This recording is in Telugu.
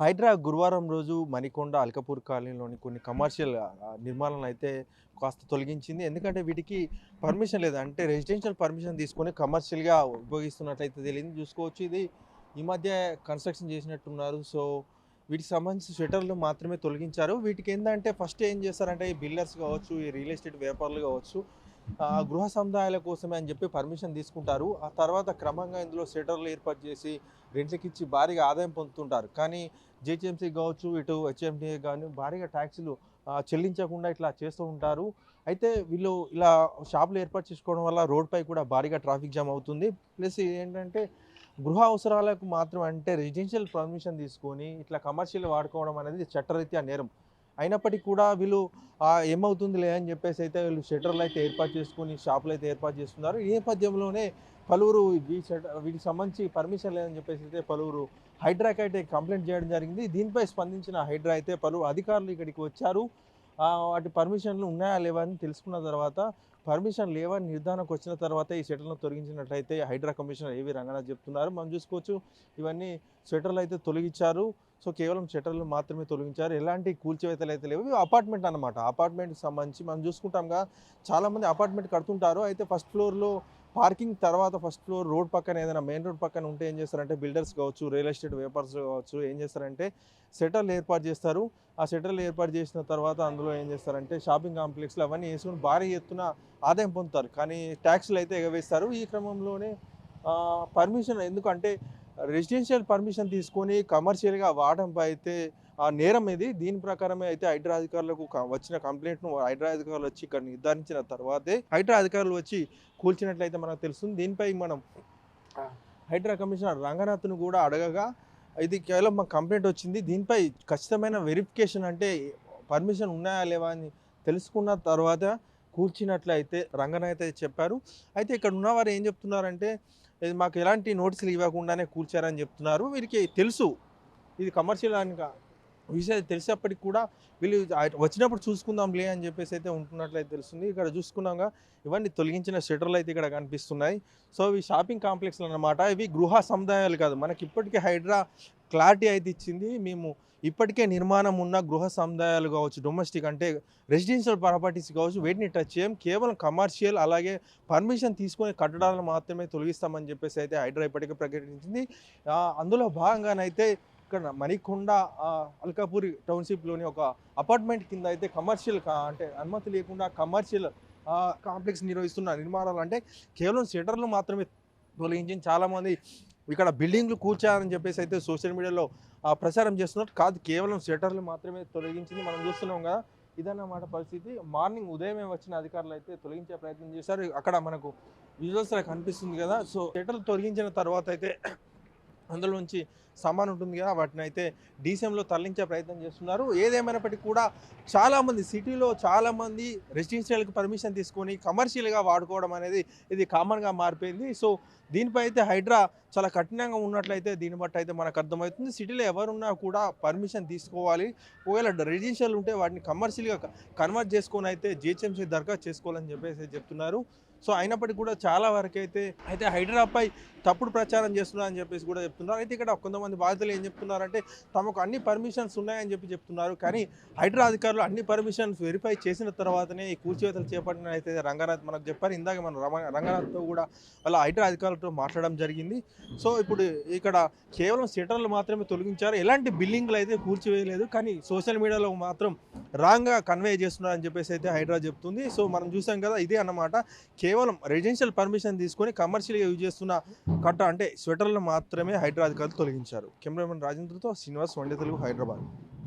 హైడ్రా గురువారం రోజు మణికొండ అల్కపూర్ కాలనీలోని కొన్ని కమర్షియల్ నిర్మాణాలను అయితే కాస్త తొలగించింది. ఎందుకంటే వీటికి పర్మిషన్ లేదు. అంటే రెసిడెన్షియల్ పర్మిషన్ తీసుకొని కమర్షియల్గా ఉపయోగిస్తున్నట్లయితే తెలియదు చూసుకోవచ్చు. ఇది ఈ మధ్య కన్స్ట్రక్షన్ చేసినట్టున్నారు. సో వీటికి సంబంధించిన షెటర్లు మాత్రమే తొలగించారు. వీటికి ఏంటంటే ఫస్ట్ ఏం చేస్తారంటే ఈ బిల్డర్స్ కావచ్చు ఈ రియల్ ఎస్టేట్ వ్యాపారులు కావచ్చు గృహ సముదాయాల కోసమే అని చెప్పి పర్మిషన్ తీసుకుంటారు. ఆ తర్వాత క్రమంగా ఇందులో సెటర్లు ఏర్పాటు చేసి రెంట్లకిచ్చి భారీగా ఆదాయం పొందుతుంటారు. కానీ జిహెచ్ఎంసీ కావచ్చు ఇటు హెచ్ఎండిఏ కానీ భారీగా ట్యాక్సీలు చెల్లించకుండా ఇట్లా చేస్తూ ఉంటారు. అయితే వీళ్ళు ఇలా షాపులు ఏర్పాటు చేసుకోవడం వల్ల రోడ్పై కూడా భారీగా ట్రాఫిక్ జామ్ అవుతుంది. ప్లస్ ఏంటంటే గృహ అవసరాలకు మాత్రం అంటే రెసిడెన్షియల్ పర్మిషన్ తీసుకొని ఇట్లా కమర్షియల్ వాడుకోవడం అనేది చట్టరీత్యా నేరం. అయినప్పటికీ కూడా వీళ్ళు ఏమవుతుందిలే అని చెప్పేసి అయితే వీళ్ళు షెటర్లు అయితే ఏర్పాటు చేసుకొని షాపులు అయితే ఏర్పాటు చేస్తున్నారు. ఈ నేపథ్యంలోనే పలువురు ఈ షట్టర్ వీటికి సంబంధించి పర్మిషన్ లేదని చెప్పేసి అయితే పలువురు హైడ్రాకి అయితే కంప్లైంట్ చేయడం జరిగింది. దీనిపై స్పందించిన హైడ్రా అయితే పలువురు అధికారులు ఇక్కడికి వచ్చారు. వాటి పర్మిషన్లు ఉన్నాయా లేవా అని తెలుసుకున్న తర్వాత పర్మిషన్ లేవని నిర్ధారణకు వచ్చిన తర్వాత ఈ షటర్లను తొలగించినట్లయితే హైడ్రా కమిషనర్ ఏవి రంగనాథ్ చెప్తున్నారు. మనం చూసుకోవచ్చు ఇవన్నీ షటర్లు అయితే తొలగించారు. సో కేవలం షటర్లు మాత్రమే తొలగించారు. ఎలాంటి కూల్చివేతలు అయితే లేవు. అపార్ట్మెంట్ అనమాట అపార్ట్మెంట్కి సంబంధించి మనం చూసుకుంటాంగా చాలామంది అపార్ట్మెంట్ కడుతుంటారు. అయితే ఫస్ట్ ఫ్లోర్లో పార్కింగ్ తర్వాత ఫస్ట్ ఫ్లోర్ రోడ్ పక్కన ఏదైనా మెయిన్ రోడ్ పక్కన ఉంటే ఏం చేస్తారంటే బిల్డర్స్ కావచ్చు రియల్ ఎస్టేట్ వేపర్స్ కావచ్చు ఏం చేస్తారంటే సెటర్లు ఏర్పాటు చేస్తారు. ఆ సెటర్లు ఏర్పాటు చేసిన తర్వాత అందులో ఏం చేస్తారంటే షాపింగ్ కాంప్లెక్స్లు అవన్నీ వేసుకుని భారీ ఎత్తున ఆదాయం పొందుతారు. కానీ ట్యాక్స్లు అయితే ఎగవేస్తారు. ఈ క్రమంలోనే పర్మిషన్ ఎందుకంటే రెసిడెన్షియల్ పర్మిషన్ తీసుకొని కమర్షియల్గా వాడడంపై అయితే ఆ నేరం ఇది. దీని ప్రకారమే అయితే హైడ్రా అధికారులకు వచ్చిన కంప్లైంట్ను హైడ్రా అధికారులు వచ్చి ఇక్కడ నిర్ధారించిన తర్వాతే హైడ్రా అధికారులు వచ్చి కూల్చినట్లయితే మనకు తెలుస్తుంది. దీనిపై మనం హైడ్రా కమిషనర్ రంగనాథ్ను కూడా అడగగా ఇది కేవలం మాకు కంప్లైంట్ వచ్చింది. దీనిపై ఖచ్చితమైన వెరిఫికేషన్ అంటే పర్మిషన్ ఉన్నాయా లేవా అని తెలుసుకున్న తర్వాత కూర్చున్నట్లయితే రంగనాథ్ అయితే చెప్పారు. అయితే ఇక్కడ ఉన్నవారు ఏం చెప్తున్నారంటే మాకు ఎలాంటి నోటీసులు ఇవ్వకుండానే కూర్చారని చెప్తున్నారు. వీరికి తెలుసు. ఇది కమర్షియల్ అని విషయాలు విషయం తెలిసేప్పటికి కూడా వీళ్ళు వచ్చినప్పుడు చూసుకుందాంలే అని చెప్పేసి అయితే ఉంటున్నట్లయితే తెలుస్తుంది. ఇక్కడ చూసుకున్నాక ఇవన్నీ తొలగించిన షెటర్లు అయితే ఇక్కడ కనిపిస్తున్నాయి. సో ఇవి షాపింగ్ కాంప్లెక్స్లు అన్నమాట. ఇవి గృహ సముదాయాలు కాదు. మనకి ఇప్పటికీ హైడ్రా క్లారిటీ అయితే ఇచ్చింది. మేము ఇప్పటికే నిర్మాణం ఉన్న గృహ సముదాయాలు కావచ్చు డొమెస్టిక్ అంటే రెసిడెన్షియల్ ప్రాపర్టీస్ కావచ్చు వీటిని టచ్ చేయం. కేవలం కమర్షియల్ అలాగే పర్మిషన్ తీసుకునే కట్టడాలను మాత్రమే తొలగిస్తామని చెప్పేసి అయితే హైడ్రా ఇప్పటికే ప్రకటించింది. అందులో భాగంగానైతే ఇక్కడ మణికొండ ఆ, అల్కాపూరి టౌన్షిప్లోని ఒక అపార్ట్మెంట్ కింద అయితే కమర్షియల్ అంటే అనుమతి లేకుండా కమర్షియల్ కాంప్లెక్స్ నిర్వహిస్తున్న నిర్మాణాలు అంటే కేవలం షటర్లు మాత్రమే తొలగించి చాలామంది ఇక్కడ బిల్డింగ్లు కూర్చారని చెప్పేసి అయితే సోషల్ మీడియాలో ఆ, ప్రచారం చేస్తున్నారు. కాదు కేవలం షటర్లు మాత్రమే తొలగించింది మనం చూస్తున్నాం కదా. ఇదన్నమాట పరిస్థితి. మార్నింగ్ ఉదయమే వచ్చిన అధికారులు అయితే తొలగించే ప్రయత్నం చేశారు. అక్కడ మనకు విజువల్స్ కనిపిస్తుంది కదా. సో షటర్లు తొలగించిన తర్వాత అయితే అందులోంచి సామాన్ ఉంటుంది కదా వాటిని అయితే డీసీఎంలో తరలించే ప్రయత్నం చేస్తున్నారు. ఏదేమైనప్పటికీ కూడా చాలామంది సిటీలో చాలామంది రెసిడెన్షియల్కి పర్మిషన్ తీసుకొని కమర్షియల్గా వాడుకోవడం అనేది ఇది కామన్గా మారిపోయింది. సో దీనిపై అయితే హైడ్రా చాలా కఠినంగా ఉన్నట్లయితే దీన్ని బట్టి అయితే మనకు అర్థమవుతుంది. సిటీలో ఎవరున్నా కూడా పర్మిషన్ తీసుకోవాలి. ఒకవేళ రెసిడెన్షియల్ ఉంటే వాటిని కమర్షియల్గా కన్వర్ట్ చేసుకొని అయితే జిహెచ్ఎంసీ దరఖాస్తు చేసుకోవాలని చెప్పేసి చెప్తున్నారు. సో అయినప్పటికీ కూడా చాలా వరకు అయితే అయితే హైడ్రాపై తప్పుడు ప్రచారం చేస్తున్నారని చెప్పేసి కూడా చెప్తున్నారు. అయితే ఇక్కడ కొంతమంది బాధితులు ఏం చెప్తున్నారంటే తమకు అన్ని పర్మిషన్స్ ఉన్నాయని చెప్పి చెప్తున్నారు. కానీ హైడ్రా అధికారులు అన్ని పర్మిషన్స్ వెరిఫై చేసిన తర్వాతనే ఈ కూల్చివేతలు చేపట్టిన అయితే రంగనాథ్ మనకు చెప్పారు. ఇందాక మనం రమ రంగనాథ్తో కూడా వాళ్ళ హైడ్రా అధికారులతో మాట్లాడడం జరిగింది. సో ఇప్పుడు ఇక్కడ కేవలం సెటర్లు మాత్రమే తొలగించారు. ఎలాంటి బిల్డింగ్లు అయితే కూల్చివేయలేదు. కానీ సోషల్ మీడియాలో మాత్రం రాంగ్గా కన్వే చేస్తున్నారని చెప్పేసి అయితే హైడ్రా చెప్తుంది. సో మనం చూసాం కదా ఇదే అన్నమాట. కేవలం రెసిడెన్షియల్ పర్మిషన్ తీసుకొని కమర్షియల్గా యూజ్ చేస్తున్న కట్ట అంటే స్వెటర్లు మాత్రమే హైడ్రా అధికారులు తొలగించారు. కెమెరామెన్ రాజేంద్రతో శ్రీనివాస్ వండే తెలుగు హైదరాబాద్.